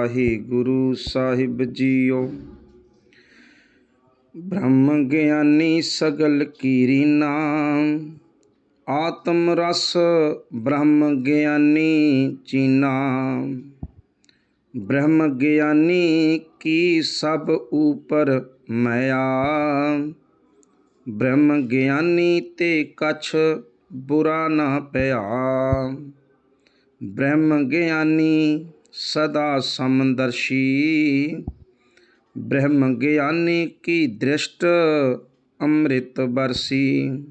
ਵਾਹਿਗੁਰੂ ਸਾਹਿਬ JIO. ਬ੍ਰਹਮ ਗਿਆਨੀ ਸਗਲ ਕੀਰੀ ਨਾਮ। ਆਤਮ ਰਸ ਬ੍ਰਹਮ ਗਿਆਨੀ ਚੀਨਾ ਬ੍ਰਹਮ ਗਿਆਨੀ ਕੀ ਸਭ ਉਪਰ ਮਾਇਆ ਬ੍ਰਹਮ ਗਿਆਨੀ ਤੇ ਕਛ ਬੁਰਾ ਨਾ ਪਿਆ। ਬ੍ਰਹਮ ਗਿਆਨੀ ਸਦਾ ਸਮਦਰਸ਼ੀ। ਬ੍ਰਹਮ ਗਿਆਨੀ ਕੀ ਦ੍ਰਿਸ਼ਟ ਅੰਮ੍ਰਿਤ ਬਰਸੀ।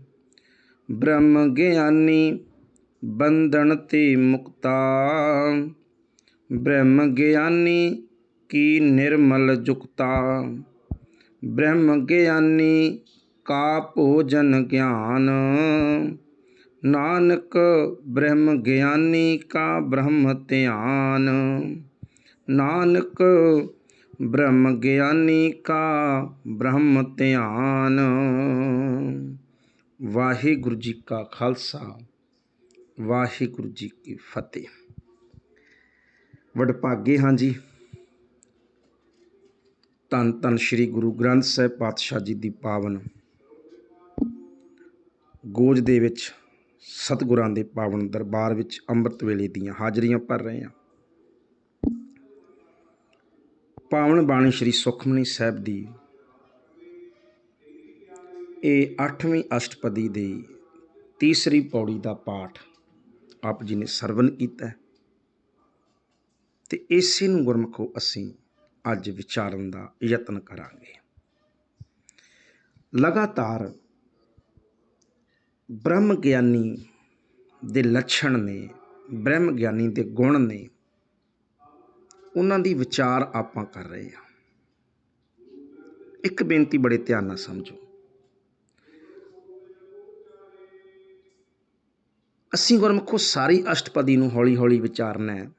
ਬ੍ਰਹਮ ਗਿਆਨੀ ਬੰਧਨ ਤੇ ਮੁਕਤਾ। ਬ੍ਰਹਮ ਗਿਆਨੀ ਕੀ ਨਿਰਮਲ ਜੁਗਤਾ। ਬ੍ਰਹਮ ਗਿਆਨੀ ਕਾ ਭੋਜਨ ਗਿਆਨ। ਨਾਨਕ ਬ੍ਰਹਮ ਗਿਆਨੀ ਕਾ ਬ੍ਰਹਮ ਧਿਆਨ। ਨਾਨਕ ਬ੍ਰਹਮ ਗਿਆਨੀ ਕਾ ਬ੍ਰਹਮ ਧਿਆਨ। ਵਾਹਿਗੁਰੂ ਜੀ ਕਾ ਖਾਲਸਾ, ਵਾਹਿਗੁਰੂ ਜੀ ਕੀ ਫਤਿਹ। ਵਡਭਾਗੇ ਹਾਂ ਜੀ, ਧੰਨ ਧੰਨ ਸ੍ਰੀ ਗੁਰੂ ਗ੍ਰੰਥ ਸਾਹਿਬ ਪਾਤਸ਼ਾਹ ਜੀ ਦੀ ਪਾਵਨ ਗੋਜ ਦੇ ਵਿੱਚ ਸਤਿਗੁਰਾਂ ਦੇ ਪਾਵਨ ਦਰਬਾਰ ਵਿੱਚ ਅੰਮ੍ਰਿਤ ਵੇਲੇ ਦੀਆਂ ਹਾਜ਼ਰੀਆਂ ਭਰ ਰਹੇ ਹਾਂ। ਪਾਵਨ ਬਾਣੀ ਸ੍ਰੀ ਸੁਖਮਨੀ ਸਾਹਿਬ ਦੀ ਇਹ 8ਵੀਂ ਅਸ਼ਟਪਦੀ ਦੀ ਤੀਸਰੀ ਪੌੜੀ ਦਾ ਪਾਠ ਆਪ ਜੀ ਨੇ ਸਰਵਨ ਕੀਤਾ ਹੈ ਤੇ ਇਸੇ ਨੂੰ ਗੁਰਮਖੋ ਅਸੀਂ ਅੱਜ ਵਿਚਾਰਨ ਦਾ ਯਤਨ ਕਰਾਂਗੇ। ਲਗਾਤਾਰ ਬ੍ਰਹਮ ਗਿਆਨੀ ਦੇ ਲੱਛਣ ਨੇ ਬ੍ਰਹਮ ਗਿਆਨੀ ਦੇ ਗੁਣ ਨੇ, ਉਹਨਾਂ ਦੀ ਵਿਚਾਰ ਆਪਾਂ ਕਰ ਰਹੇ ਹਾਂ। ਇੱਕ ਬੇਨਤੀ ਬੜੇ ਧਿਆਨ ਨਾਲ ਸਮਝੋ। ਅਸੀਂ ਗੁਰਮੁਖੋ ਸਾਰੀ ਅਸ਼ਟਪਦੀ ਨੂੰ ਹੌਲੀ-ਹੌਲੀ ਵਿਚਾਰਨਾ ਹੈ।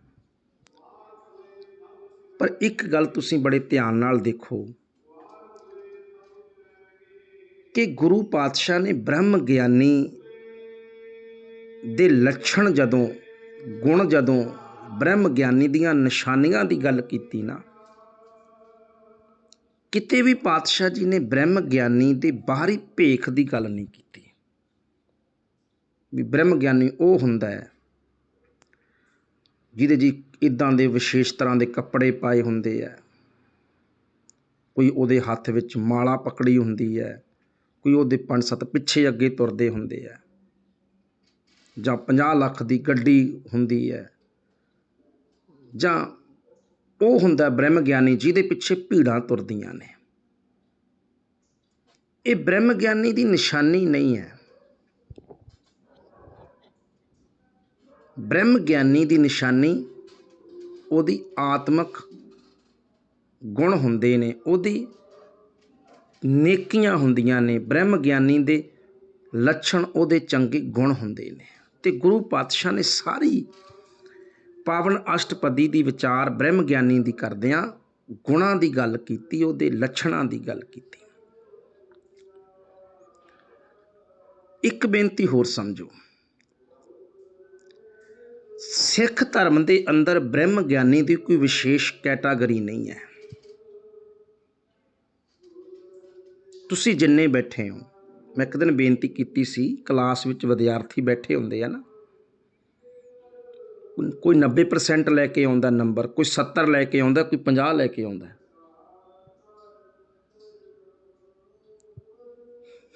ਪਰ ਇੱਕ ਗੱਲ ਤੁਸੀਂ ਬੜੇ ਧਿਆਨ ਨਾਲ ਦੇਖੋ ਕਿ ਗੁਰੂ ਪਾਤਸ਼ਾਹ ਨੇ ਬ੍ਰਹਮ ਗਿਆਨੀ ਦੇ ਲੱਛਣ ਜਦੋਂ, ਗੁਣ ਜਦੋਂ ਬ੍ਰਹਮ ਗਿਆਨੀ ਦੀਆਂ ਨਿਸ਼ਾਨੀਆਂ ਦੀ ਗੱਲ ਕੀਤੀ ਨਾ, ਕਿਤੇ ਵੀ ਪਾਤਸ਼ਾਹ ਜੀ ਨੇ ਬ੍ਰਹਮ ਗਿਆਨੀ ਦੇ ਬਾਹਰੀ ਭੇਖ ਦੀ ਗੱਲ ਨਹੀਂ ਕੀਤੀ। ਵੀ ਬ੍ਰਹਮ ਗਿਆਨੀ ਉਹ ਹੁੰਦਾ ਹੈ ਜਿਹਦੇ ਜੀ ਇਦਾਂ ਦੇ ਵਿਸ਼ੇਸ਼ ਤਰ੍ਹਾਂ ਦੇ ਕੱਪੜੇ ਪਾਏ ਹੁੰਦੇ ਆ ਕੋਈ ਉਹਦੇ ਹੱਥ ਵਿੱਚ ਮਾਲਾ ਪਕੜੀ ਹੁੰਦੀ ਹੈ ਕੋਈ ਉਹਦੇ ਪੰਜ ਸੱਤ ਪਿੱਛੇ ਅੱਗੇ ਤੁਰਦੇ ਹੁੰਦੇ ਆ। ਜਾਂ 50 ਲੱਖ ਦੀ ਗੱਡੀ ਹੁੰਦੀ ਹੈ ਜਾਂ ਉਹ ਹੁੰਦਾ ਬ੍ਰਹਮ ਗਿਆਨੀ ਜਿਹਦੇ ਪਿੱਛੇ ਭੀੜਾਂ ਤੁਰਦੀਆਂ ਨੇ। ਇਹ ਬ੍ਰਹਮ ਗਿਆਨੀ ਦੀ ਨਿਸ਼ਾਨੀ ਨਹੀਂ ਹੈ। ਬ੍ਰਹਮ ਗਿਆਨੀ ਦੀ ਨਿਸ਼ਾਨੀ ਉਹਦੀ ਆਤਮਕ ਗੁਣ ਹੁੰਦੇ ਨੇ। ਉਹਦੀ ਨੇਕੀਆਂ ਹੁੰਦੀਆਂ ਨੇ ਬ੍ਰਹਮ ਗਿਆਨੀ ਦੇ ਲੱਛਣ ਉਹਦੇ ਚੰਗੇ ਗੁਣ ਹੁੰਦੇ ਨੇ। ਤੇ ਗੁਰੂ ਪਾਤਸ਼ਾਹ ਨੇ ਸਾਰੀ ਪਾਵਨ ਅਸ਼ਟਪਦੀ ਦੀ ਵਿਚਾਰ ਬ੍ਰਹਮ ਗਿਆਨੀ ਦੀ ਕਰਦਿਆਂ ਗੁਣਾਂ ਦੀ ਗੱਲ ਕੀਤੀ, ਉਹਦੇ ਲੱਛਣਾਂ ਦੀ ਗੱਲ ਕੀਤੀ। ਇੱਕ ਬੇਨਤੀ ਹੋਰ ਸਮਝੋ। ਸਿੱਖ ਧਰਮ ਦੇ ਅੰਦਰ ਬ੍ਰਹਮ ਗਿਆਨੀ ਦੀ ਕੋਈ ਵਿਸ਼ੇਸ਼ ਕੈਟਾਗਰੀ ਨਹੀਂ ਹੈ। ਤੁਸੀਂ ਜਿੰਨੇ ਬੈਠੇ ਹੋ, ਮੈਂ ਇੱਕ ਦਿਨ ਬੇਨਤੀ ਕੀਤੀ ਸੀ, ਕਲਾਸ ਵਿੱਚ ਵਿਦਿਆਰਥੀ ਬੈਠੇ ਹੁੰਦੇ ਆ ਨਾ, ਕੋਈ 90% ਲੈ ਕੇ ਆਉਂਦਾ ਨੰਬਰ ਕੋਈ 70 ਲੈ ਕੇ ਆਉਂਦਾ, ਕੋਈ 50 ਲੈ ਕੇ ਆਉਂਦਾ।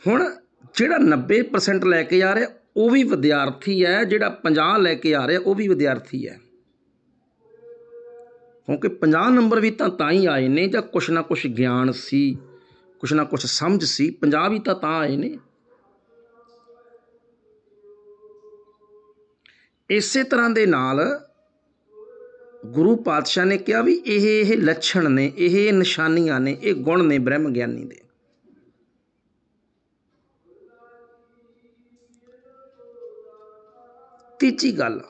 ਹੁਣ ਜਿਹੜਾ 90% ਲੈ ਕੇ ਆ ਰਿਹਾ, ਉਹ ਵੀ ਵਿਦਿਆਰਥੀ ਹੈ, ਜਿਹੜਾ 50 ਲੈ ਕੇ ਆ ਰਿਹਾ, ਉਹ ਵੀ ਵਿਦਿਆਰਥੀ ਹੈ। ਕਿਉਂਕਿ 50 ਨੰਬਰ ਵੀ ਤਾਂ ਤਾਂ ਹੀ ਆਏ ਨੇ, ਜਾਂ ਕੁਛ ਨਾ ਕੁਛ ਗਿਆਨ ਸੀ ਕੁਛ ਨਾ ਕੁਛ ਸਮਝ ਸੀ 50 ਵੀ ਤਾਂ ਤਾਂ ਆਏ ਨੇ। ਇਸੇ ਤਰ੍ਹਾਂ ਦੇ ਨਾਲ ਗੁਰੂ ਪਾਤਸ਼ਾਹ ਨੇ ਕਿਹਾ ਵੀ ਇਹ ਇਹ ਲੱਛਣ ਨੇ ਇਹ ਨਿਸ਼ਾਨੀਆਂ ਨੇ, ਇਹ ਗੁਣ ਨੇ ਬ੍ਰਹਮ ਗਿਆਨੀ ਦੇ। ਤੀਜੀ ਗੱਲ,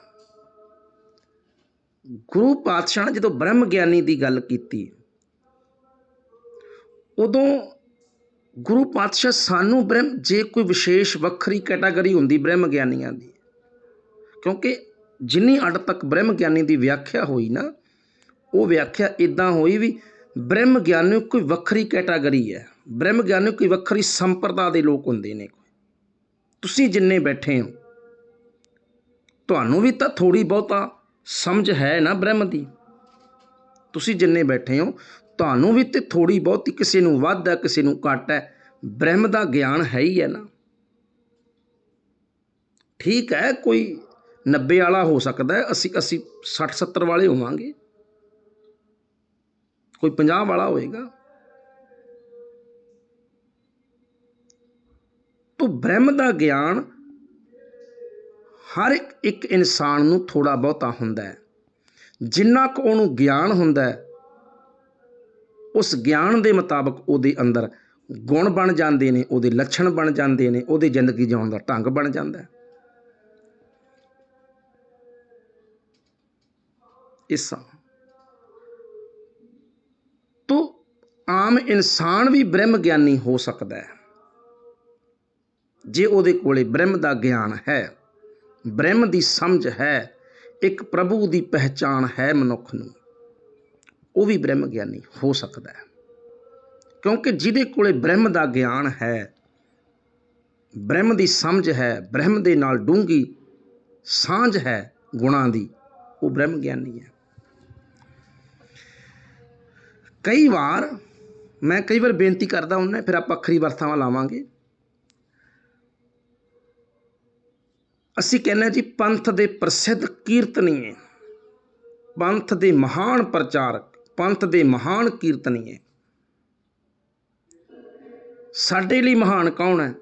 ਗੁਰੂ ਪਾਤਸ਼ਾਹ ਨੇ ਜਦੋਂ ਬ੍ਰਹਮ ਗਿਆਨੀ ਦੀ ਗੱਲ ਕੀਤੀ, ਉਦੋਂ ਗੁਰੂ ਪਾਤਸ਼ਾਹ ਸਾਨੂੰ ਬ੍ਰਹਮ, ਜੇ ਕੋਈ ਵਿਸ਼ੇਸ਼ ਵੱਖਰੀ ਕੈਟਾਗਰੀ ਹੁੰਦੀ ਬ੍ਰਹਮ ਗਿਆਨੀਆਂ ਦੀ, ਕਿਉਂਕਿ ਜਿੰਨੀ ਅੱਡ ਤੱਕ ਬ੍ਰਹਮ ਗਿਆਨੀ ਦੀ ਵਿਆਖਿਆ ਹੋਈ ਨਾ, ਉਹ ਵਿਆਖਿਆ ਇਦਾਂ ਹੋਈ ਵੀ ਬ੍ਰਹਮ ਗਿਆਨੀ ਕੋਈ ਵੱਖਰੀ ਕੈਟਾਗਰੀ ਹੈ, ਬ੍ਰਹਮ ਗਿਆਨੀ ਕੋਈ ਵੱਖਰੀ ਸੰਪਰਦਾ ਦੇ ਲੋਕ ਹੁੰਦੇ ਨੇ ਤੁਸੀਂ ਜਿੰਨੇ ਬੈਠੇ ਹੋ, ਤੁਹਾਨੂੰ ਵੀ ਤਾਂ ਥੋੜੀ ਬਹੁਤਾ ਸਮਝ ਹੈ ਨਾ ਬ੍ਰਹਮ ਦੀ। ਤੁਸੀਂ ਜਿੰਨੇ ਬੈਠੇ ਹੋ ਤੁਹਾਨੂੰ ਵੀ ਤੇ ਥੋੜੀ ਬਹੁਤੀ ਕਿਸੇ ਨੂੰ ਵੱਧ ਹੈ, ਕਿਸੇ ਨੂੰ ਘੱਟ ਹੈ, ਬ੍ਰਹਮ ਦਾ ਗਿਆਨ ਹੈ ਹੀ ਹੈ ਨਾ। ਠੀਕ ਹੈ, ਕੋਈ 90 ਵਾਲਾ ਹੋ ਸਕਦਾ ਹੈ, ਅਸੀਂ ਅਸੀਂ 60 70 ਵਾਲੇ ਹੋਵਾਂਗੇ। ਕੋਈ 50 ਵਾਲਾ ਹੋਏਗਾ। ਤੋ ਬ੍ਰਹਮ ਦਾ ਗਿਆਨ ਹਰ ਇੱਕ ਇੱਕ ਇਨਸਾਨ ਨੂੰ ਥੋੜਾ ਬਹੁਤਾ ਹੁੰਦਾ ਹੈ। ਜਿੰਨਾ ਕੁ ਉਹਨੂੰ ਗਿਆਨ ਹੁੰਦਾ ਹੈ ਉਸ ਗਿਆਨ ਦੇ ਮੁਤਾਬਕ ਉਹਦੇ ਅੰਦਰ ਗੁਣ ਬਣ ਜਾਂਦੇ ਨੇ, ਉਹਦੇ ਲੱਛਣ ਬਣ ਜਾਂਦੇ ਨੇ, ਉਹਦੇ ਜ਼ਿੰਦਗੀ ਜਿਉਣ ਦਾ ਢੰਗ ਬਣ ਜਾਂਦਾ ਹੈ। ਇਸ ਤੋ ਆਮ ਇਨਸਾਨ ਵੀ ਬ੍ਰਹਮ ਗਿਆਨੀ ਹੋ ਸਕਦਾ ਹੈ। ਜੇ ਉਹਦੇ ਕੋਲੇ ਬ੍ਰਹਮ ਦਾ ਗਿਆਨ ਹੈ, ਬ੍ਰਹਮ ਦੀ ਸਮਝ ਹੈ, ਇੱਕ ਪ੍ਰਭੂ ਦੀ ਪਹਿਚਾਨ ਹੈ ਮਨੁੱਖ ਨੂੰ। ਉਹ ਵੀ ਬ੍ਰਹਮ ਗਿਆਨੀ ਹੋ ਸਕਦਾ ਹੈ। ਕਿਉਂਕਿ ਜਿਹਦੇ ਕੋਲੇ ਬ੍ਰਹਮ ਦਾ ਗਿਆਨ ਹੈ, ਬ੍ਰਹਮ ਦੀ ਸਮਝ ਹੈ, ਬ੍ਰਹਮ ਦੇ ਨਾਲ ਡੂੰਗੀ ਸਾਂਝ ਹੈ ਗੁਣਾਂ ਦੀ, ਉਹ ਬ੍ਰਹਮ ਗਿਆਨੀ ਹੈ। ਕਈ ਵਾਰ ਮੈਂ ਕਈ ਵਾਰ ਬੇਨਤੀ ਕਰਦਾ ਹੁੰਦਾ, ਫਿਰ ਆਪਾਂ ਅੱਖਰੀ ਵਰਤਾਵਾਂ ਲਾਵਾਂਗੇ। ਅਸੀਂ ਕਹਿੰਦੇ ਜੀ, ਪੰਥ ਦੇ ਪ੍ਰਸਿੱਧ ਕੀਰਤਨੀਏ, ਪੰਥ ਦੇ ਮਹਾਨ ਪ੍ਰਚਾਰਕ ਪੰਥ ਦੇ ਮਹਾਨ ਕੀਰਤਨੀਏ ਸਾਡੇ ਲਈ ਮਹਾਨ ਕੌਣ ਹੈ?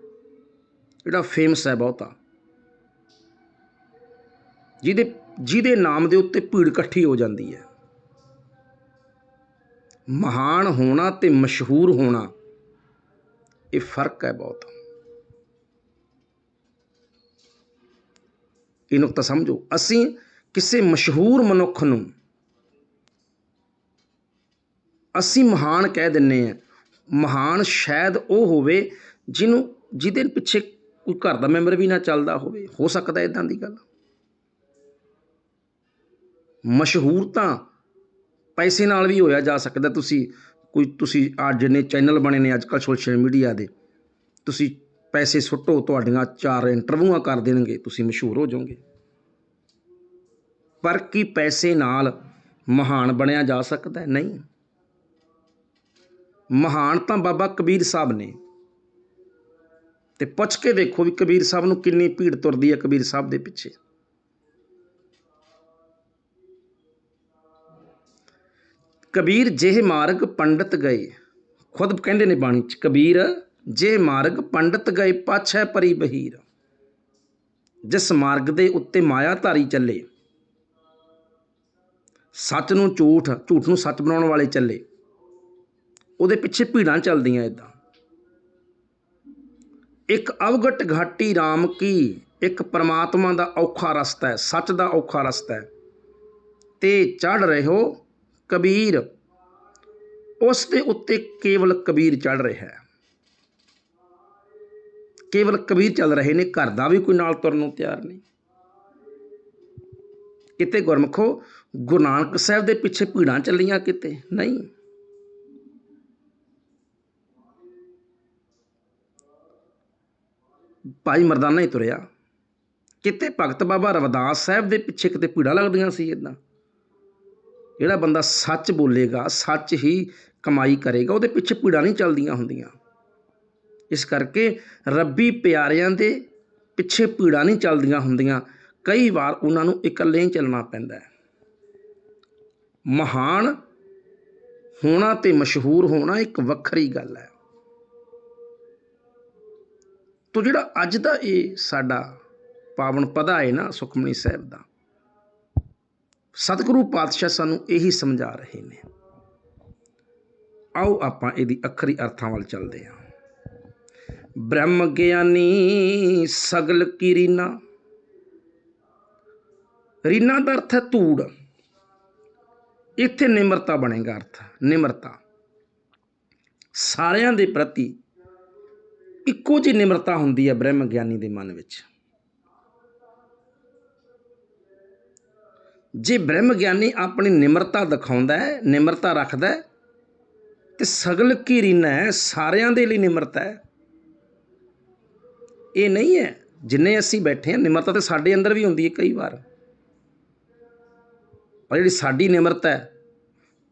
ਜਿਹੜਾ ਫੇਮਸ ਹੈ ਬਹੁਤਾ। ਜਿਹਦੇ ਜਿਹਦੇ ਨਾਮ ਦੇ ਉੱਤੇ ਭੀੜ ਇਕੱਠੀ ਹੋ ਜਾਂਦੀ ਹੈ। ਮਹਾਨ ਹੋਣਾ ਤੇ ਮਸ਼ਹੂਰ ਹੋਣਾ, ਇਹ ਫ਼ਰਕ ਹੈ ਬਹੁਤ। ਇਹ ਨੁਕਤਾ ਸਮਝੋ, ਅਸੀਂ ਕਿਸੇ ਮਸ਼ਹੂਰ ਮਨੁੱਖ ਨੂੰ ਅਸੀਂ ਮਹਾਨ ਕਹਿ ਦਿੰਦੇ ਹਾਂ ਮਹਾਨ ਸ਼ਾਇਦ ਉਹ ਹੋਵੇ ਜਿਹਨੂੰ, ਜਿਹਦੇ ਪਿੱਛੇ ਕੋਈ ਘਰ ਦਾ ਮੈਂਬਰ ਵੀ ਨਾ ਚੱਲਦਾ ਹੋਵੇ। ਹੋ ਸਕਦਾ ਇੱਦਾਂ ਦੀ ਗੱਲ। ਮਸ਼ਹੂਰ ਤਾਂ ਪੈਸੇ ਨਾਲ ਵੀ ਹੋਇਆ ਜਾ ਸਕਦਾ। ਤੁਸੀਂ, ਕੋਈ ਤੁਸੀਂ ਆ ਜਿੰਨੇ ਚੈਨਲ ਬਣੇ ਨੇ ਅੱਜ ਕੱਲ੍ਹ ਸੋਸ਼ਲ ਮੀਡੀਆ ਦੇ, ਤੁਸੀਂ ਪੈਸੇ ਸੁੱਟੋ, ਤੁਹਾਡੀਆਂ ਚਾਰ ਇੰਟਰਵਿਊਆਂ ਕਰ ਦੇਣਗੇ, ਤੁਸੀਂ ਮਸ਼ਹੂਰ ਹੋ ਜਾਓਗੇ। ਪਰ ਕੀ ਪੈਸੇ ਨਾਲ ਮਹਾਨ ਬਣਿਆ ਜਾ ਸਕਦਾ ਨਹੀਂ। ਮਹਾਨ ਤਾਂ ਬਾਬਾ ਕਬੀਰ ਸਾਹਿਬ ਨੇ। ਤੇ ਪੁੱਛ ਕੇ ਦੇਖੋ ਵੀ ਕਬੀਰ ਸਾਹਿਬ ਨੂੰ ਕਿੰਨੀ ਭੀੜ ਤੁਰਦੀ ਹੈ ਕਬੀਰ ਸਾਹਿਬ ਦੇ ਪਿੱਛੇ। ਕਬੀਰ ਜਿਹੇ ਮਾਰਗ ਪੰਡਤ ਗਏ। ਖੁਦ ਕਹਿੰਦੇ ਨੇ ਬਾਣੀ ਚ, ਕਬੀਰ ਜੇ ਮਾਰਗ ਪੰਡਤ ਗਏ, ਪਾਛੈ ਪਰੀ ਬਹੀਰ। ਜਿਸ ਮਾਰਗ ਦੇ ਉੱਤੇ ਮਾਇਆ ਧਾਰੀ ਚੱਲੇ। ਸੱਚ ਨੂੰ ਝੂਠ ਝੂਠ ਨੂੰ ਸੱਚ ਬਣਾਉਣ ਵਾਲੇ ਚੱਲੇ। ਉਹਦੇ ਪਿੱਛੇ ਭੀੜਾਂ ਚੱਲਦੀਆਂ ਇਦਾਂ ਇੱਕ ਅਵਗਟ ਘਾਟੀ RAM ਕੀ, ਇੱਕ ਪਰਮਾਤਮਾ ਦਾ ਔਖਾ ਰਸਤਾ ਹੈ, ਸੱਚ ਦਾ ਔਖਾ ਰਸਤਾ ਹੈ। ਤੇ ਚੜ ਹੋ ਕਬੀਰ, ਉਸ ਦੇ ਉੱਤੇ ਕੇਵਲ ਕਬੀਰ ਚੜ ਰਿਹਾ ਹੈ। ਕੇਵਲ ਕਬੀਰ ਚੱਲ ਰਹੇ ਨੇ, ਘਰ ਦਾ ਵੀ ਕੋਈ ਨਾਲ ਤੁਰਨ ਨੂੰ ਤਿਆਰ ਨਹੀਂ। ਕਿਤੇ ਗੁਰਮਖੋ, ਗੁਰੂ ਨਾਨਕ ਸਾਹਿਬ ਦੇ ਪਿੱਛੇ ਭੀੜਾਂ ਚੱਲੀਆਂ ਕਿਤੇ? ਨਹੀਂ। ਭਾਈ ਮਰਦਾਨਾ ਹੀ ਤੁਰਿਆ। ਕਿਤੇ ਭਗਤ ਬਾਬਾ ਰਵਿਦਾਸ ਸਾਹਿਬ ਦੇ ਪਿੱਛੇ ਕਿਤੇ ਭੀੜਾਂ ਲੱਗਦੀਆਂ ਸੀ ਇਦਾਂ ਜਿਹੜਾ ਬੰਦਾ ਸੱਚ ਬੋਲੇਗਾ, ਸੱਚ ਹੀ ਕਮਾਈ ਕਰੇਗਾ, ਉਹਦੇ ਪਿੱਛੇ ਭੀੜਾਂ ਨਹੀਂ ਚੱਲਦੀਆਂ ਹੁੰਦੀਆਂ। ਇਸ ਕਰਕੇ ਰੱਬੀ ਪਿਆਰਿਆਂ ਦੇ ਪਿੱਛੇ ਭੀੜਾਂ ਨਹੀਂ ਚੱਲਦੀਆਂ ਹੁੰਦੀਆਂ। ਕਈ ਵਾਰ ਉਹਨਾਂ ਨੂੰ ਇਕੱਲੇ ਹੀ ਚੱਲਣਾ ਪੈਂਦਾ ਹੈ। ਮਹਾਨ ਹੋਣਾ ਤੇ ਮਸ਼ਹੂਰ ਹੋਣਾ ਇੱਕ ਵੱਖਰੀ ਗੱਲ ਹੈ। ਤੋ ਜਿਹੜਾ ਅੱਜ ਦਾ ਇਹ ਸਾਡਾ ਪਾਵਨ ਪਦਾ ਹੈ ਨਾ ਸੁਖਮਣੀ ਸਾਹਿਬ ਦਾ, ਸਤਿਗੁਰੂ ਪਾਤਸ਼ਾਹ ਸਾਨੂੰ ਇਹੀ ਸਮਝਾ ਰਹੇ ਨੇ। ਆਓ ਆਪਾਂ ਇਹਦੀ ਅਖਰੀ ਅਰਥਾਂ ਵੱਲ ਚੱਲਦੇ ਹਾਂ। ਬ੍ਰਹਮ ਗਿਆਨੀ ਸਗਲ ਕੀ ਰੀਨਾ? ਰੀਨਾ ਦਾ ਅਰਥ ਹੈ ਧੂੜ। ਇੱਥੇ ਨਿਮਰਤਾ ਬਣੇਗਾ ਅਰਥ, ਨਿਮਰਤਾ। ਸਾਰਿਆਂ ਦੇ ਪ੍ਰਤੀ ਇੱਕੋ ਜਿਹੀ ਨਿਮਰਤਾ ਹੁੰਦੀ ਹੈ ਬ੍ਰਹਮ ਗਿਆਨੀ ਦੇ ਮਨ ਵਿੱਚ। ਜੇ ਬ੍ਰਹਮ ਗਿਆਨੀ ਆਪਣੀ ਨਿਮਰਤਾ ਦਿਖਾਉਂਦਾ ਹੈ, ਨਿਮਰਤਾ ਰੱਖਦਾ ਹੈ, ਤੇ ਸਗਲ ਕੀ ਰੀਨਾ ਹੈ? ਸਾਰਿਆਂ ਦੇ ਲਈ ਨਿਮਰਤਾ ਹੈ। ਇਹ ਨਹੀਂ ਹੈ, ਜਿੰਨੇ ਅਸੀਂ ਬੈਠੇ ਹਾਂ, ਨਿਮਰਤਾ ਤੇ ਸਾਡੇ ਅੰਦਰ ਵੀ ਹੁੰਦੀ ਹੈ ਕਈ ਵਾਰ। ਪਰ ਜਿਹੜੀ ਸਾਡੀ ਨਿਮਰਤਾ ਹੈ,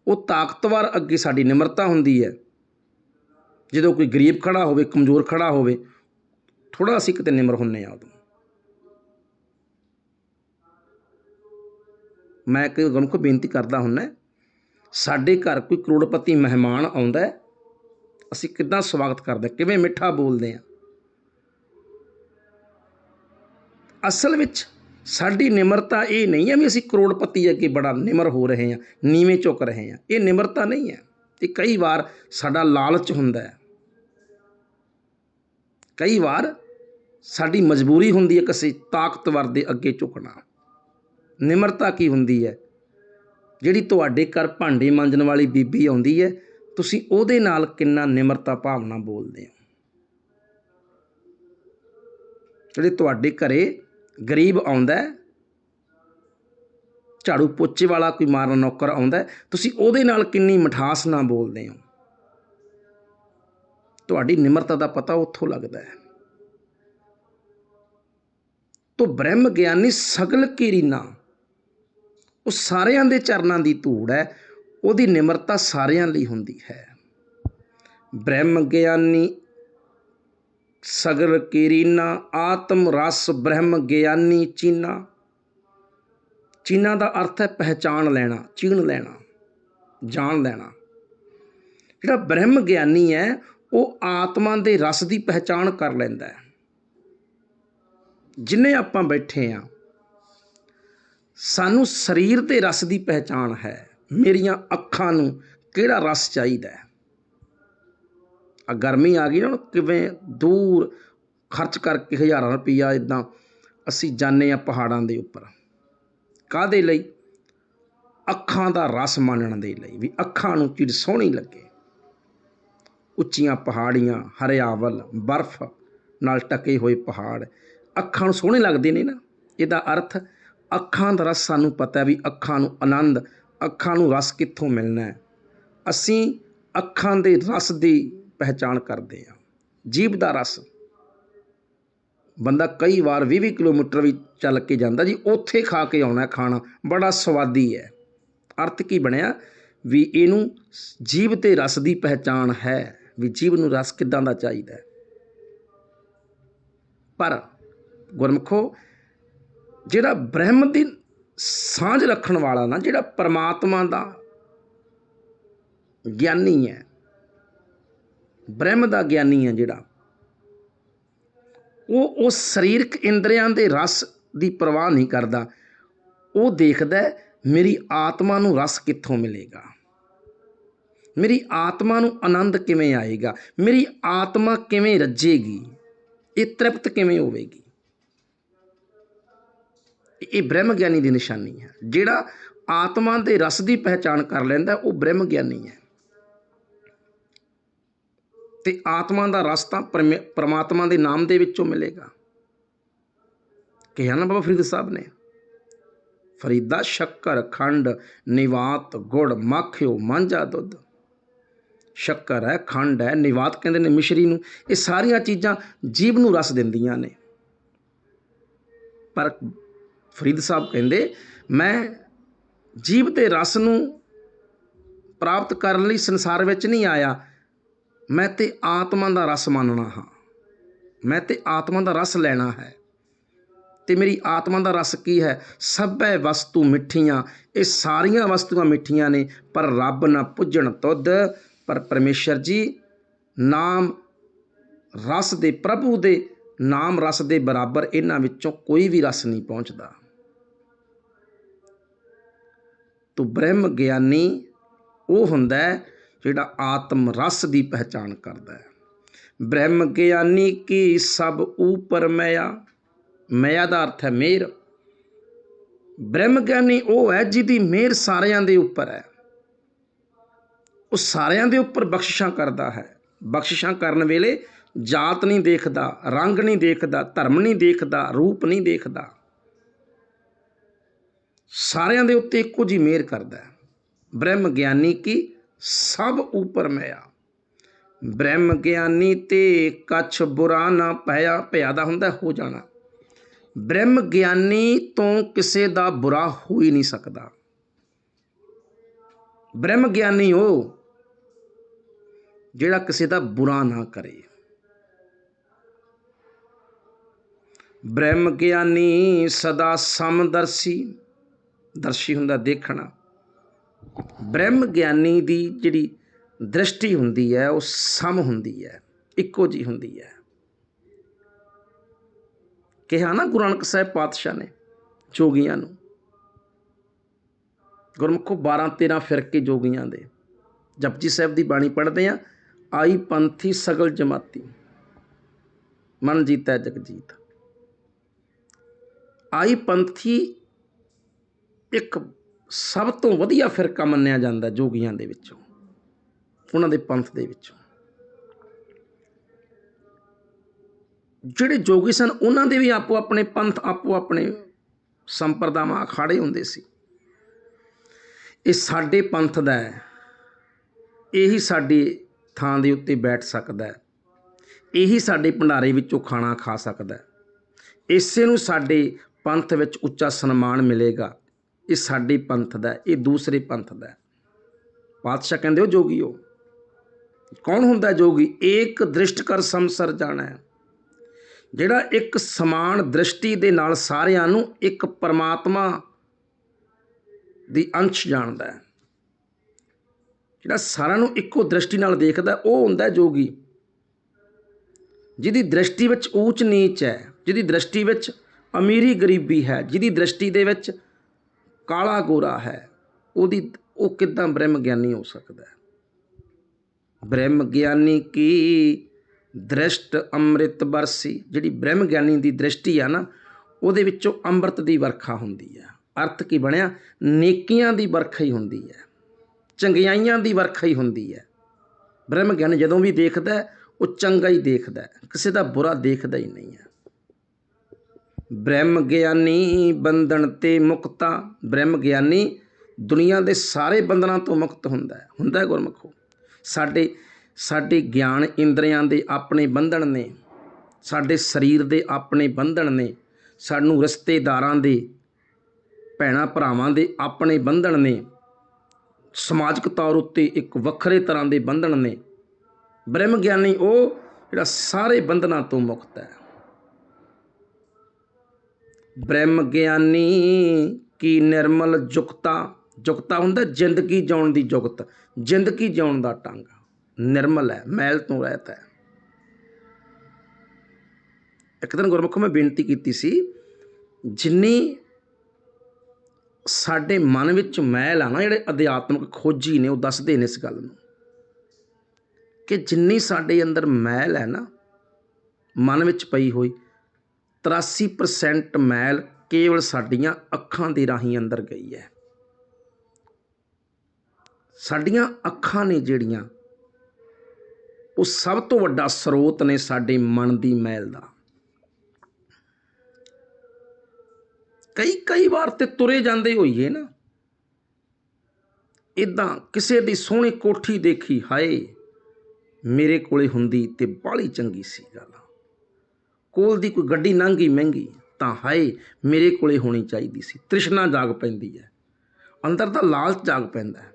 ਉਹ ਤਾਕਤਵਰ ਅੱਗੇ ਸਾਡੀ ਨਿਮਰਤਾ ਹੁੰਦੀ ਹੈ। ਜਦੋਂ ਕੋਈ ਗਰੀਬ ਖੜਾ ਹੋਵੇ ਕਮਜ਼ੋਰ ਖੜਾ ਹੋਵੇ ਥੋੜ੍ਹਾ ਅਸੀਂ ਕਿਤੇ ਨਿਮਰ ਹੁੰਨੇ ਆ ਉਦੋਂ। ਮੈਂ ਕਿ ਗੁਰਮੁਖ ਬੇਨਤੀ ਕਰਦਾ ਹੁੰਨਾ ਸਾਡੇ ਘਰ ਕੋਈ ਕਰੋੜਪਤੀ ਮਹਿਮਾਨ ਆਉਂਦਾ ਹੈ, ਅਸੀਂ ਕਿੱਦਾਂ ਸਵਾਗਤ ਕਰਦੇ ਕਿਵੇਂ ਮਿੱਠਾ ਬੋਲਦੇ ਆ ਅਸਲ ਵਿੱਚ ਸਾਡੀ ਨਿਮਰਤਾ ਇਹ ਨਹੀਂ ਹੈ ਵੀ ਅਸੀਂ ਕਰੋੜਪਤੀ ਅੱਗੇ ਬੜਾ ਨਿਮਰ ਹੋ ਰਹੇ ਹਾਂ ਨੀਵੇਂ ਝੁਕ ਰਹੇ ਹਾਂ ਇਹ ਨਿਮਰਤਾ ਨਹੀਂ ਹੈ। ਇਹ ਕਈ ਵਾਰ ਸਾਡਾ ਲਾਲਚ ਹੁੰਦਾ ਹੈ। ਕਈ ਵਾਰ ਸਾਡੀ ਮਜਬੂਰੀ ਹੁੰਦੀ ਹੈ ਕਿਸੇ ਤਾਕਤਵਰ ਦੇ ਅੱਗੇ ਝੁਕਣਾ। ਨਿਮਰਤਾ ਕੀ ਹੁੰਦੀ ਹੈ? ਜਿਹੜੀ ਤੁਹਾਡੇ ਘਰ ਭਾਂਡੇ ਮਾਂਜਣ ਵਾਲੀ ਬੀਬੀ ਆਉਂਦੀ ਹੈ, ਤੁਸੀਂ ਉਹਦੇ ਨਾਲ ਕਿੰਨਾ ਨਿਮਰਤਾ ਭਾਵਨਾ ਬੋਲਦੇ ਹੋ? ਜਿਹੜੇ ਤੁਹਾਡੇ ਘਰੇ ਗਰੀਬ ਆਉਂਦਾ ਝਾੜੂ ਪੋਚੇ ਵਾਲਾ ਕੋਈ ਮਾਰਨ ਨੌਕਰ ਆਉਂਦਾ ਤੁਸੀਂ ਉਹਦੇ ਨਾਲ ਕਿੰਨੀ ਮਠਾਸ ਨਾਲ ਬੋਲਦੇ ਹੋ? ਤੁਹਾਡੀ ਨਿਮਰਤਾ ਦਾ ਪਤਾ ਉੱਥੋਂ ਲੱਗਦਾ ਹੈ। ਤੋ ਬ੍ਰਹਮ ਗਿਆਨੀ ਸਗਲ ਕੀ ਰੀਨਾ ਉਹ ਸਾਰਿਆਂ ਦੇ ਚਰਨਾਂ ਦੀ ਧੂੜ ਹੈ, ਉਹਦੀ ਨਿਮਰਤਾ ਸਾਰਿਆਂ ਲਈ ਹੁੰਦੀ ਹੈ। ਬ੍ਰਹਮ ਗਿਆਨੀ ਸਗਲ ਕੀਰੀਨਾ ਆਤਮ ਰਸ ਬ੍ਰਹਮ ਗਿਆਨੀ ਚੀਨਾ। ਚੀਨਾ ਦਾ ਅਰਥ ਹੈ ਪਹਿਚਾਣ ਲੈਣਾ, ਚੀਣ ਲੈਣਾ, ਜਾਣ ਲੈਣਾ। ਜਿਹੜਾ ਬ੍ਰਹਮ ਗਿਆਨੀ ਹੈ ਉਹ ਆਤਮਾ ਦੇ ਰਸ ਦੀ ਪਹਿਚਾਣ ਕਰ ਲੈਂਦਾ ਹੈ। ਜਿੰਨੇ ਆਪਾਂ ਬੈਠੇ ਆ, ਸਾਨੂੰ ਸਰੀਰ ਦੇ ਰਸ ਦੀ ਪਹਿਚਾਣ ਹੈ। ਮੇਰੀਆਂ ਅੱਖਾਂ ਨੂੰ ਕਿਹੜਾ ਰਸ ਚਾਹੀਦਾ ਹੈ? ਆ ਗਰਮੀ ਆ ਗਈ ਨਾ ਹੁਣ, ਕਿਵੇਂ ਦੂਰ ਖਰਚ ਕਰਕੇ ਹਜ਼ਾਰਾਂ ਰੁਪਈਆ ਇਦਾਂ ਅਸੀਂ ਜਾਂਦੇ ਆ ਪਹਾੜਾਂ ਦੇ ਉੱਪਰ। ਕਾਦੇ ਲਈ? ਅੱਖਾਂ ਦਾ ਰਸ ਮਾਣਨ ਦੇ ਲਈ ਵੀ ਅੱਖਾਂ ਨੂੰ ਚੀਜ਼ ਸੋਹਣੀ ਲੱਗੇ। ਉੱਚੀਆਂ ਪਹਾੜੀਆਂ, ਹਰਿਆਵਲ, ਬਰਫ਼ ਨਾਲ ਢਕੇ ਹੋਏ ਪਹਾੜ। ਅੱਖਾਂ ਨੂੰ ਸੋਹਣੇ ਲੱਗਦੇ ਨੇ ਨਾ। ਇਹਦਾ ਅਰਥ, ਅੱਖਾਂ ਦਾ ਰਸ ਸਾਨੂੰ ਪਤਾ ਵੀ ਅੱਖਾਂ ਨੂੰ ਆਨੰਦ, ਅੱਖਾਂ ਨੂੰ ਰਸ ਕਿੱਥੋਂ ਮਿਲਣਾ ਹੈ। ਅਸੀਂ ਅੱਖਾਂ ਦੇ ਰਸ ਦੀ ਪਹਿਚਾਣ ਕਰਦੇ ਹਾਂ। ਜੀਭ ਦਾ ਰਸ। ਬੰਦਾ ਕਈ ਵਾਰ 20-20 ਕਿਲੋਮੀਟਰ ਵੀ ਚੱਲ ਕੇ ਜਾਂਦਾ ਜੀ, ਉੱਥੇ ਖਾ ਕੇ ਆਉਣਾ ਖਾਣਾ, ਬੜਾ ਸਵਾਦੀ ਹੈ। ਅਰਥ ਕੀ ਬਣਿਆ? ਵੀ ਇਹਨੂੰ ਜੀਭ ਤੇ ਰਸ ਦੀ ਪਹਿਚਾਣ ਹੈ। ਵੀ ਜੀਵ ਨੂੰ ਰਸ ਕਿੱਦਾਂ ਦਾ ਚਾਹੀਦਾ ਹੈ? ਪਰ ਗੁਰਮਖੋ, ਜਿਹੜਾ ਬ੍ਰਹਮ ਦੀ ਸਾਂਝ ਰੱਖਣ ਵਾਲਾ ਨਾ, ਜਿਹੜਾ ਪਰਮਾਤਮਾ ਦਾ ਗਿਆਨੀ ਹੈ, ਬ੍ਰਹਮ ਦਾ ਗਿਆਨੀ ਹੈ ਜਿਹੜਾ, ਉਹ ਉਸ ਸਰੀਰਕ ਇੰਦਰੀਆਂ ਦੇ ਰਸ ਦੀ ਪਰਵਾਹ ਨਹੀਂ ਕਰਦਾ। ਉਹ ਦੇਖਦਾ ਮੇਰੀ ਆਤਮਾ ਨੂੰ ਰਸ ਕਿੱਥੋਂ ਮਿਲੇਗਾ? ਮੇਰੀ ਆਤਮਾ ਨੂੰ ਆਨੰਦ ਕਿਵੇਂ ਆਏਗਾ? ਮੇਰੀ ਆਤਮਾ ਕਿਵੇਂ ਰੱਜੇਗੀ? ਇਹ ਤ੍ਰਿਪਤ ਕਿਵੇਂ ਹੋਵੇਗੀ? ਇਹ ਬ੍ਰਹਮ ਗਿਆਨੀ ਦੀ ਨਿਸ਼ਾਨੀ ਹੈ। ਜਿਹੜਾ ਆਤਮਾ ਦੇ ਰਸ ਦੀ ਪਹਿਚਾਣ ਕਰ ਲੈਂਦਾ, ਉਹ ਬ੍ਰਹਮ ਗਿਆਨੀ ਹੈ। ਤੇ ਆਤਮਾ ਦਾ ਰਸ ਤਾਂ ਪਰਮੇ- ਪ੍ਰਮਾਤਮਾ ਦੇ ਨਾਮ ਦੇ ਵਿੱਚੋਂ ਮਿਲੇਗਾ। ਕਿਹਾ ਨਾ ਬਾਬਾ ਫਰੀਦ ਸਾਹਿਬ ਨੇ, ਫਰੀਦਾ ਸ਼ੱਕਰ ਖੰਡ ਨਿਵਾਤ ਗੁੜ ਮੱਖਿਓ ਮਾਂਝਾ ਦੁੱਧ। ਸ਼ੱਕਰ ਹੈ, ਖੰਡ ਹੈ, ਨਿਵਾਤ ਕਹਿੰਦੇ ਨੇ ਮਿਸ਼ਰੀ ਨੂੰ, ਇਹ ਸਾਰੀਆਂ ਚੀਜ਼ਾਂ ਜੀਵ ਨੂੰ ਰਸ ਦਿੰਦੀਆਂ ਨੇ। ਪਰ ਫਰੀਦ ਸਾਹਿਬ ਕਹਿੰਦੇ, ਮੈਂ ਜੀਵ ਦੇ ਰਸ ਨੂੰ ਪ੍ਰਾਪਤ ਕਰਨ ਲਈ ਸੰਸਾਰ ਵਿੱਚ ਨਹੀਂ ਆਇਆ। ਮੈਂ ਤੇ ਆਤਮਾ ਦਾ ਰਸ ਮੰਨਣਾ ਹਾਂ। ਮੈਂ ਤੇ ਆਤਮਾ ਦਾ ਰਸ ਲੈਣਾ ਹੈ। ਤੇ ਮੇਰੀ ਆਤਮਾ ਦਾ ਰਸ ਕੀ ਹੈ? ਸਭੈ ਵਸਤੂ ਮਿੱਠੀਆਂ। ਇਹ ਸਾਰੀਆਂ ਵਸਤੂਆਂ ਮਿੱਠੀਆਂ ਨੇ, ਪਰ ਰੱਬ ਨਾ ਪੁੱਜਣ ਤੁਧ ਪਰ ਪਰਮੇਸ਼ਰ ਜੀ, ਨਾਮ ਰਸ ਦੇ ਪ੍ਰਭੂ ਦੇ ਨਾਮ ਰਸ ਦੇ ਬਰਾਬਰ ਇਹਨਾਂ ਵਿੱਚੋਂ ਕੋਈ ਵੀ ਰਸ ਨਹੀਂ ਪਹੁੰਚਦਾ। ਤੋ ਬ੍ਰਹਮ ਗਿਆਨੀ, ਉਹ ਹੁੰਦਾ ਹੈ ਜਿਹੜਾ ਆਤਮ ਰਸ ਦੀ ਪਹਿਚਾਣ ਕਰਦਾ ਹੈ। ਬ੍ਰਹਮ ਗਿਆਨੀ ਕੀ ਸਭ ਉਪਰ ਮਇਆ? ਮਇਆ ਦਾ ਅਰਥ ਹੈ ਮਿਹਰ। ਬ੍ਰਹਮ ਗਿਆਨੀ ਉਹ ਹੈ ਜਿਹਦੀ ਮਿਹਰ ਸਾਰਿਆਂ ਦੇ ਉੱਪਰ ਹੈ। ਉਹ ਸਾਰਿਆਂ ਦੇ ਉੱਪਰ ਬਖਸ਼ਿਸ਼ਾਂ ਕਰਦਾ ਹੈ। ਬਖਸ਼ਿਸ਼ਾਂ ਕਰਨ ਵੇਲੇ ਜਾਤ ਨਹੀਂ ਦੇਖਦਾ, ਰੰਗ ਨਹੀਂ ਦੇਖਦਾ, ਧਰਮ ਨਹੀਂ ਦੇਖਦਾ, ਰੂਪ ਨਹੀਂ ਦੇਖਦਾ। ਸਾਰਿਆਂ ਦੇ ਉੱਤੇ ਇੱਕੋ ਜੀ ਮਿਹਰ ਕਰਦਾ ਹੈ। ਬ੍ਰਹਮ ਗਿਆਨੀ ਕੀ ਸਭ ਉਪਰ ਮਿਆ ਬ੍ਰਹਮ ਗਿਆਨੀ ਤੇ ਕਛ ਬੁਰਾ ਨਾ ਪਿਆ ਭਿਆ ਦਾ ਹੁੰਦਾ ਹੋ ਜਾਣਾ। ਬ੍ਰਹਮ ਗਿਆਨੀ ਤੋਂ ਕਿਸੇ ਦਾ ਬੁਰਾ ਹੋ ਹੀ ਨਹੀਂ ਸਕਦਾ। ਬ੍ਰਹਮ ਗਿਆਨੀ ਉਹ ਜਿਹੜਾ ਕਿਸੇ ਦਾ ਬੁਰਾ ਨਾ ਕਰੇ। ਬ੍ਰਹਮ ਗਿਆਨੀ ਸਦਾ ਸਮਦਰਸ਼ੀ, ਦਰਸ਼ੀ ਹੁੰਦਾ ਦੇਖਣਾ। ਬ੍ਰਹਮ ਗਿਆਨੀ ਦੀ ਜਿਹੜੀ ਦ੍ਰਿਸ਼ਟੀ ਹੁੰਦੀ ਹੈ, ਉਹ ਸਮ ਹੁੰਦੀ ਹੈ, ਇੱਕੋ ਜੀ ਹੁੰਦੀ ਹੈ। ਕਿਹਾ ਨਾ ਗੁਰੂ ਨਾਨਕ ਸਾਹਿਬ ਪਾਤਸ਼ਾਹ ਨੇ ਜੋਗੀਆਂ ਨੂੰ, ਗੁਰਮੁਖੋ 12 13 ਫਿਰਕੇ ਜੋਗੀਆਂ ਦੇ। ਜਪਜੀ ਸਾਹਿਬ ਦੀ ਬਾਣੀ ਪੜ੍ਹਦੇ ਆ ਆਈ ਪੰਥੀ ਸਗਲ ਜਮਾਤੀ। ਮਨ ਜੀਤਾ ਜਗਜੀਤ। ਆਈ ਪੰਥੀ ਇੱਕ ਸਭ ਤੋਂ ਵਧੀਆ ਫਿਰਕਾ ਮੰਨਿਆ ਜਾਂਦਾ ਜੋਗੀਆਂ ਦੇ ਵਿੱਚੋਂ, ਉਹਨਾਂ ਦੇ ਪੰਥ ਦੇ ਵਿੱਚੋਂ। ਜਿਹੜੇ ਜੋਗੀ ਸਨ, ਉਹਨਾਂ ਦੇ ਵੀ ਆਪੋ ਆਪਣੇ ਪੰਥ, ਆਪੋ ਆਪਣੇ ਸੰਪਰਦਾਵਾਂ ਅਖਾੜੇ ਹੁੰਦੇ ਸੀ। ਇਹ ਸਾਡੇ ਪੰਥ ਦਾ ਹੈ। ਇਹੀ ਸਾਡੀ ਥਾਂ ਦੇ ਉੱਤੇ ਬੈਠ ਸਕਦਾ ਇਹੀ ਸਾਡੇ ਭੰਡਾਰੇ ਵਿੱਚੋਂ ਖਾਣਾ ਖਾ ਸਕਦਾ ਇਸੇ ਨੂੰ ਸਾਡੇ ਪੰਥ ਵਿੱਚ ਉੱਚਾ ਸਨਮਾਨ ਮਿਲੇਗਾ। ਇਹ ਸਾਡੇ ਪੰਥ ਦਾ ਇਹ ਦੂਸਰੇ ਪੰਥ ਦਾ ਪਾਤਸ਼ਾਹ ਕਹਿੰਦੇ ਹੋ ਜੋਗੀ ਹੋ ਕੌਣ ਹੁੰਦਾ ਜੋਗੀ? ਏਕ ਦ੍ਰਿਸ਼ਟ ਕਰ ਸੰਸਰ ਜਾਣਾ। ਜਿਹੜਾ ਇੱਕ ਸਮਾਨ ਦ੍ਰਿਸ਼ਟੀ ਦੇ ਨਾਲ ਸਾਰਿਆਂ ਨੂੰ ਇੱਕ ਪਰਮਾਤਮਾ ਦੀ ਅੰਸ਼ ਜਾਣਦਾ ਹੈ। ਜਿਹੜਾ ਸਾਰਿਆਂ ਨੂੰ ਇੱਕੋ ਦ੍ਰਿਸ਼ਟੀ ਨਾਲ ਦੇਖਦਾ, ਉਹ ਹੁੰਦਾ ਹੈ ਜੋਗੀ। ਜਿਹਦੀ ਦ੍ਰਿਸ਼ਟੀ ਵਿੱਚ ਊਚ ਨੀਚ ਹੈ, ਜਿਹਦੀ ਦ੍ਰਿਸ਼ਟੀ ਵਿੱਚ ਅਮੀਰੀ ਗਰੀਬੀ ਹੈ, ਜਿਹਦੀ ਦ੍ਰਿਸ਼ਟੀ ਦੇ ਵਿੱਚ ਕਾਲਾ ਗੋਰਾ ਹੈ, ਉਹਦੀ, ਉਹ ਕਿੱਦਾਂ ਬ੍ਰਹਮ ਗਿਆਨੀ ਹੋ ਸਕਦਾ ਹੈ? ਬ੍ਰਹਮ ਗਿਆਨੀ ਕੀ ਦ੍ਰਿਸ਼ਟ ਅੰਮ੍ਰਿਤ ਬਰਸੀ, ਜਿਹੜੀ ਬ੍ਰਹਮ ਗਿਆਨੀ ਦੀ ਦ੍ਰਿਸ਼ਟੀ ਆ ਨਾ, ਉਹਦੇ ਵਿੱਚੋਂ ਅੰਮ੍ਰਿਤ ਦੀ ਵਰਖਾ ਹੁੰਦੀ ਹੈ। ਅਰਥ ਕੀ ਬਣਿਆ? ਨੇਕੀਆਂ ਦੀ ਵਰਖਾ ਹੀ ਹੁੰਦੀ ਹੈ। ਚੰਗਿਆਈਆਂ ਦੀ ਵਰਖਾ ਹੀ ਹੁੰਦੀ ਹੈ। ਬ੍ਰਹਮ ਗਿਆਨੀ ਜਦੋਂ ਵੀ ਦੇਖਦਾ ਉਹ ਚੰਗਾ ਹੀ ਦੇਖਦਾ ਕਿਸੇ ਦਾ ਬੁਰਾ ਦੇਖਦਾ ਹੀ ਨਹੀਂ ਹੈ। ਬ੍ਰਹਮ ਗਿਆਨੀ ਬੰਧਨ ਤੇ ਮੁਕਤਾ। ਬ੍ਰਹਮ ਗਿਆਨੀ ਦੁਨੀਆ ਦੇ ਸਾਰੇ ਬੰਧਨਾਂ ਤੋਂ ਮੁਕਤ ਹੁੰਦਾ ਹੈ। ਹੁੰਦਾ ਹੈ ਗੁਰਮਖੋ। ਸਾਡੇ ਸਾਡੇ ਗਿਆਨ ਇੰਦਰੀਆਂ ਦੇ ਆਪਣੇ ਬੰਧਨ ਨੇ। ਸਾਡੇ ਸਰੀਰ ਦੇ ਆਪਣੇ ਬੰਧਨ ਨੇ। ਸਾਨੂੰ ਰਿਸ਼ਤੇਦਾਰਾਂ ਦੇ, ਭੈਣਾਂ ਭਰਾਵਾਂ ਦੇ ਆਪਣੇ ਬੰਧਨ ਨੇ। ਸਮਾਜਿਕ ਤੌਰ ਉੱਤੇ ਇੱਕ ਵੱਖਰੇ ਤਰ੍ਹਾਂ ਦੇ ਬੰਧਨ ਨੇ। ਬ੍ਰਹਮ ਗਿਆਨੀ ਉਹ ਜਿਹੜਾ ਸਾਰੇ ਬੰਧਨਾਂ ਤੋਂ ਮੁਕਤ ਹੈ। ਬ੍ਰਹਮ ਗਿਆਨੀ ਕੀ ਨਿਰਮਲ ਜੁਗਤਾ ਜੁਗਤਾ ਹੁੰਦਾ ਜ਼ਿੰਦਗੀ ਜਿਉਣ ਦੀ ਜੁਗਤ, ਜ਼ਿੰਦਗੀ ਜਿਉਣ ਦਾ ਢੰਗ ਨਿਰਮਲ ਹੈ, ਮੈਲ ਤੋਂ ਰਹਿਤ ਹੈ। ਇੱਕ ਦਿਨ ਗੁਰਮੁਖ ਮੈਂ ਬੇਨਤੀ ਕੀਤੀ ਸੀ, ਜਿੰਨੀ ਸਾਡੇ ਮਨ ਵਿੱਚ ਮੈਲ ਆ ਨਾ ਜਿਹੜੇ ਅਧਿਆਤਮਿਕ ਖੋਜੀ ਨੇ, ਉਹ ਦੱਸਦੇ ਨੇ ਇਸ ਗੱਲ ਨੂੰ। ਕਿ ਜਿੰਨੀ ਸਾਡੇ ਅੰਦਰ ਮੈਲ ਹੈ ਨਾ, ਮਨ ਵਿੱਚ ਪਈ ਹੋਈ 83% ਮੈਲ ਕੇਵਲ ਸਾਡੀਆਂ ਅੱਖਾਂ ਦੇ ਰਾਹੀਂ ਅੰਦਰ ਗਈ ਹੈ। ਸਾਡੀਆਂ ਅੱਖਾਂ ਨੇ ਜਿਹੜੀਆਂ, ਉਹ ਸਭ ਤੋਂ ਵੱਡਾ ਸਰੋਤ ਨੇ ਸਾਡੇ ਮਨ ਦੀ ਮੈਲ ਦਾ। ਕਈ ਕਈ ਵਾਰ ਤੇ ਤੁਰੇ ਜਾਂਦੇ ਹੋਈਏ ਨਾ। ਇਦਾਂ ਕਿਸੇ ਦੀ ਸੋਹਣੀ ਕੋਠੀ ਦੇਖੀ ਹਾਏ, ਮੇਰੇ ਕੋਲੇ ਹੁੰਦੀ ਤੇ ਬਾਹਲੀ ਚੰਗੀ ਸੀ ਗੱਲ। ਕੋਲ ਦੀ ਕੋਈ ਗੱਡੀ ਲੰਘੀ ਮਹਿੰਗੀ, ਤਾਂ ਹਾਏ, ਮੇਰੇ ਕੋਲੇ ਹੋਣੀ ਚਾਹੀਦੀ ਸੀ। ਤ੍ਰਿਸ਼ਨਾ ਜਾਗ ਪੈਂਦੀ ਹੈ। ਅੰਦਰ ਦਾ ਲਾਲਚ ਜਾਗ ਪੈਂਦਾ ਹੈ।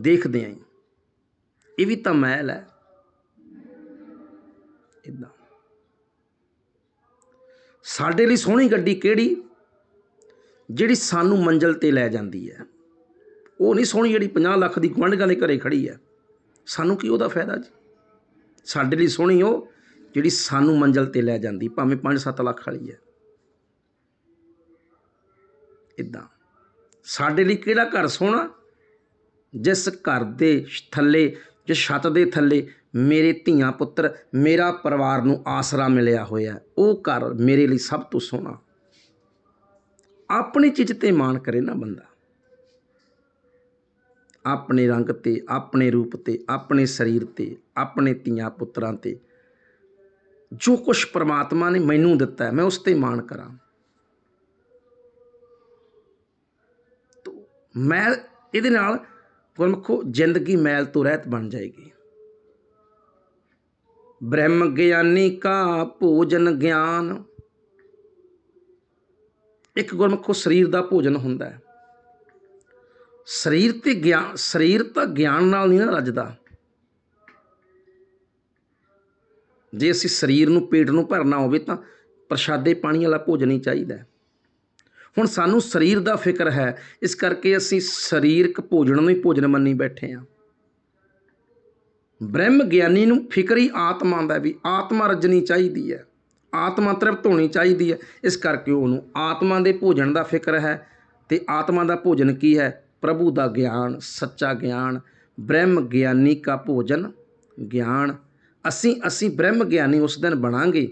ਦੇਖਦੇ ਆਂ ਇਹ ਵੀ ਤਾਂ ਮਹਿਲ ਹੈ। ਇਦਾਂ ਸਾਡੇ ਲਈ ਸੋਹਣੀ ਗੱਡੀ ਕਿਹੜੀ? ਜਿਹੜੀ ਸਾਨੂੰ ਮੰਜ਼ਿਲ ਤੇ ਲੈ ਜਾਂਦੀ ਹੈ। ਉਹ ਨਹੀਂ ਸੋਹਣੀ ਜਿਹੜੀ 50 ਲੱਖ ਦੀ ਗੁਆਂਢੀਆਂ ਦੇ ਘਰੇ ਖੜੀ ਹੈ। ਸਾਨੂੰ ਕੀ ਉਹਦਾ ਫਾਇਦਾ ਜੀ? ਸਾਡੇ ਲਈ ਸੋਹਣੀ ਉਹ ਜਿਹੜੀ ਸਾਨੂੰ ਮੰਜ਼ਿਲ ਤੇ ਲੈ ਜਾਂਦੀ, ਭਾਵੇਂ 5-7 ਲੱਖ ਵਾਲੀ ਹੈ। ਇਦਾਂ ਸਾਡੇ ਲਈ ਕਿਹੜਾ ਘਰ ਸੋਹਣਾ? ਜਿਸ ਘਰ ਦੇ ਥੱਲੇ, ਜਿਸ ਛੱਤ ਦੇ ਥੱਲੇ ਮੇਰੇ ਧੀਆਂ ਪੁੱਤਰ, ਮੇਰਾ ਪਰਿਵਾਰ ਨੂੰ ਆਸਰਾ ਮਿਲਿਆ ਹੋਇਆ ਉਹ ਘਰ ਮੇਰੇ ਲਈ ਸਭ ਤੋਂ ਸੋਹਣਾ। ਆਪਣੀ ਚੀਜ਼ ਤੇ ਮਾਣ ਕਰੇ ਨਾ ਬੰਦਾ। ਆਪਣੇ ਰੰਗ ਤੇ, ਆਪਣੇ ਰੂਪ ਤੇ, ਆਪਣੇ ਸਰੀਰ ਤੇ, ਆਪਣੇ ਧੀਆਂ ਪੁੱਤਰਾਂ ਤੇ। ਜੋ ਕੁਛ ਪ੍ਰਮਾਤਮਾ ਨੇ ਮੈਨੂੰ ਦਿੱਤਾ ਹੈ, ਮੈਂ ਉਸ ਤੇ ਮਾਣ ਕਰਾਂ। ਮੈਲ ਇਹਦੇ ਨਾਲ ਗੁਰਮਖੋ ਜ਼ਿੰਦਗੀ ਮੈਲ ਤੋਂ ਰਹਿਤ ਬਣ ਜਾਏਗੀ। ਬ੍ਰਹਮ ਗਿਆਨੀ ਕਾ ਭੋਜਨ ਗਿਆਨ। ਇੱਕ ਗੁਰਮਖੋ ਸਰੀਰ ਦਾ ਭੋਜਨ ਹੁੰਦਾ ਹੈ। ਸਰੀਰ ਤੇ ਗਿਆਨ, ਸਰੀਰ ਤਾਂ ਗਿਆਨ ਨਾਲ ਨਹੀਂ ਨਾ ਰੱਜਦਾ। ਜੇ ਅਸੀਂ ਸਰੀਰ ਨੂੰ, ਪੇਟ ਨੂੰ ਭਰਨਾ ਹੋਵੇ ਤਾਂ ਪ੍ਰਸ਼ਾਦੇ ਪਾਣੀ ਵਾਲਾ ਭੋਜਨ ਹੀ ਚਾਹੀਦਾ ਹੁਣ ਸਾਨੂੰ ਸਰੀਰ ਦਾ ਫਿਕਰ ਹੈ, ਇਸ ਕਰਕੇ ਅਸੀਂ ਸਰੀਰਕ ਭੋਜਨ ਨੂੰ ਹੀ ਭੋਜਨ ਮੰਨੀ ਬੈਠੇ ਹਾਂ। ਬ੍ਰਹਮ ਗਿਆਨੀ ਨੂੰ ਫਿਕਰ ਹੀ ਆਤਮਾ ਦਾ ਵੀ ਆਤਮਾ ਰੱਜਣੀ ਚਾਹੀਦੀ ਹੈ, ਆਤਮਾ ਤ੍ਰਿਪਤ ਹੋਣੀ ਚਾਹੀਦੀ ਹੈ। ਇਸ ਕਰਕੇ ਉਹਨੂੰ ਆਤਮਾ ਦੇ ਭੋਜਨ ਦਾ ਫਿਕਰ ਹੈ ਤੇ ਆਤਮਾ ਦਾ ਭੋਜਨ ਕੀ ਹੈ? ਪ੍ਰਭੂ ਦਾ ਗਿਆਨ, ਸੱਚਾ ਗਿਆਨ ਬ੍ਰਹਮ ਗਿਆਨੀ ਕਾ ਭੋਜਨ ਗਿਆਨ। ਅਸੀਂ ਅਸੀਂ ਬ੍ਰਹਮ ਗਿਆਨੀ ਉਸ ਦਿਨ ਬਣਾਂਗੇ,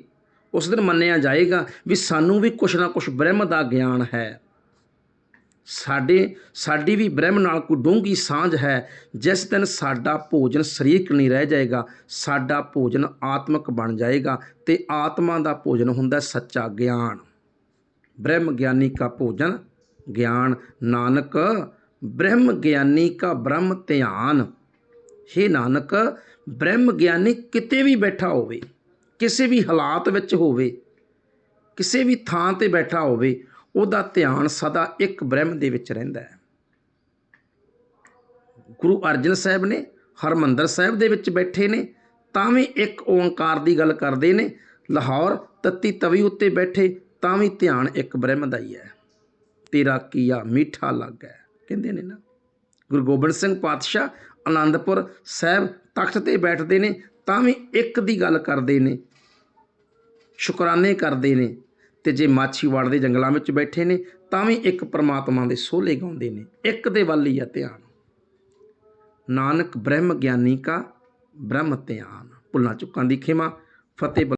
ਉਸ ਦਿਨ ਮੰਨਿਆ ਜਾਏਗਾ ਵੀ ਸਾਨੂੰ ਵੀ ਕੁਛ ਨਾ ਕੁਛ ਬ੍ਰਹਮ ਦਾ ਗਿਆਨ ਹੈ। ਸਾਡੇ, ਸਾਡੀ ਵੀ ਬ੍ਰਹਮ ਨਾਲ ਕੋਈ ਡੂੰਘੀ ਸਾਂਝ ਹੈ। ਜਿਸ ਦਿਨ ਸਾਡਾ ਭੋਜਨ ਸਰੀਰਕ ਨਹੀਂ ਰਹਿ ਜਾਏਗਾ, ਸਾਡਾ ਭੋਜਨ ਆਤਮਿਕ ਬਣ ਜਾਏਗਾ ਤੇ ਆਤਮਾ ਦਾ ਭੋਜਨ ਹੁੰਦਾ ਸੱਚਾ ਗਿਆਨ। ਬ੍ਰਹਮ ਗਿਆਨੀ ਕਾ ਭੋਜਨ ਗਿਆਨ। ਨਾਨਕ, ਬ੍ਰਹਮ ਗਿਆਨੀ ਕਾ ਬ੍ਰਹਮ ਧਿਆਨ। हे ਨਾਨਕ, ਬ੍ਰਹਮ ਗਿਆਨੀ ਕਿਤੇ ਵੀ ਬੈਠਾ ਹੋਵੇ, ਕਿਸੇ ਵੀ ਹਾਲਾਤ ਵਿੱਚ ਹੋਵੇ, ਕਿਸੇ ਵੀ ਥਾਂ ਤੇ ਬੈਠਾ ਹੋਵੇ ਉਹਦਾ ਧਿਆਨ ਸਦਾ ਇੱਕ ਬ੍ਰਹਮ ਦੇ ਵਿੱਚ ਰਹਿੰਦਾ ਹੈ। ਗੁਰੂ ਅਰਜਨ ਸਾਹਿਬ ਨੇ, ਹਰਮੰਦਰ ਸਾਹਿਬ ਦੇ ਵਿੱਚ ਬੈਠੇ ਨੇ, ਤਾਂ ਵੀ ਇੱਕ ਓੰਕਾਰ ਦੀ ਗੱਲ ਕਰਦੇ ਨੇ। ਲਾਹੌਰ ਤੱਤੀ ਤਵੀ ਉੱਤੇ ਬੈਠੇ, ਤਾਂ ਵੀ ਧਿਆਨ ਇੱਕ ਬ੍ਰਹਮ ਦਾ ਹੀ ਹੈ। ਤੇਰਾ ਕੀਆ ਮਿੱਠਾ ਲੱਗਾ ਕਹਿੰਦੇ ਨੇ ਨਾ। ਗੁਰੂ ਗੋਬਿੰਦ ਸਿੰਘ ਪਾਤਸ਼ਾਹ ਆਨੰਦਪੁਰ ਸਾਹਿਬ ਤਖਤ ਤੇ ਬੈਠਦੇ ਨੇ, ਤਾਂ ਵੀ ਇੱਕ ਦੀ ਗੱਲ ਕਰਦੇ ਨੇ। ਸ਼ੁਕਰਾਨੇ ਕਰਦੇ ਨੇ। ਤੇ ਜੇ ਮਾਛੀਵਾੜ ਦੇ ਜੰਗਲਾਂ ਵਿੱਚ ਬੈਠੇ ਨੇ, ਤਾਂ ਵੀ ਇੱਕ ਪਰਮਾਤਮਾ ਦੇ ਸੋਹਲੇ ਗਾਉਂਦੇ ਨੇ। ਇੱਕ ਦੇ ਵੱਲ ਹੀ ਆ ਧਿਆਨ। ਨਾਨਕ ਬ੍ਰਹਮ ਗਿਆਨੀ ਕਾ ਬ੍ਰਹਮ ਧਿਆਨ। ਭੁੱਲਾਂ ਚੁੱਕਾਂ ਦੀ ਖਿਮਾ, ਫਤਿਹ